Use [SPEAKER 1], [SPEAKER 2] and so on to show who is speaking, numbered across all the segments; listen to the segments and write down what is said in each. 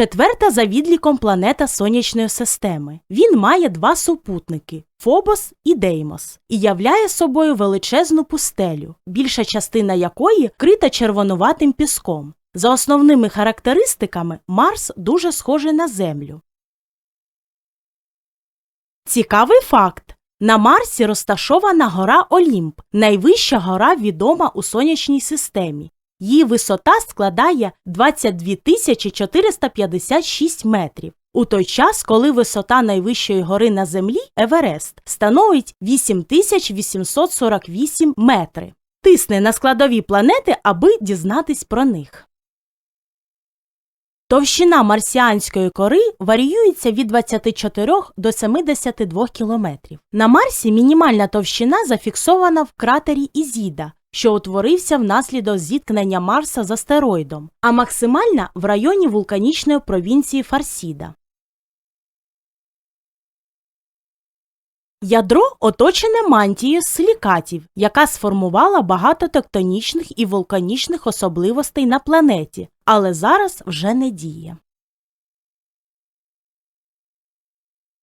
[SPEAKER 1] Четверта за відліком планета Сонячної системи. Він має два супутники Фобос і Деймос, і являє собою величезну пустелю, більша частина якої крита червонуватим піском. За основними характеристиками Марс дуже схожий на Землю. Цікавий факт. На Марсі розташована гора Олімп, найвища гора відома у сонячній системі. Її висота складає 22 тисячі 456 метрів. У той час, коли висота найвищої гори на Землі Еверест становить 8848 метри. Тисни на складові планети, аби дізнатись про них. Товщина марсіанської кори варіюється від 24 до 72 кілометрів. На Марсі мінімальна товщина зафіксована в кратері Ізіда, що утворився внаслідок зіткнення Марса з астероїдом, а максимальна в районі вулканічної провінції Фарсіда. Ядро оточене мантією силікатів, яка сформувала багато тектонічних і вулканічних особливостей на планеті, але зараз вже не діє.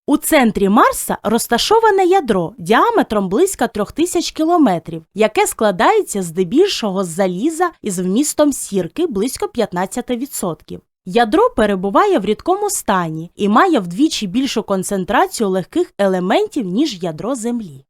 [SPEAKER 1] У центрі Марса розташоване ядро діаметром близько 3000 кілометрів, яке складається здебільшого з заліза із вмістом сірки близько 15%. Ядро перебуває в рідкому стані і має вдвічі більшу концентрацію легких елементів, ніж ядро Землі.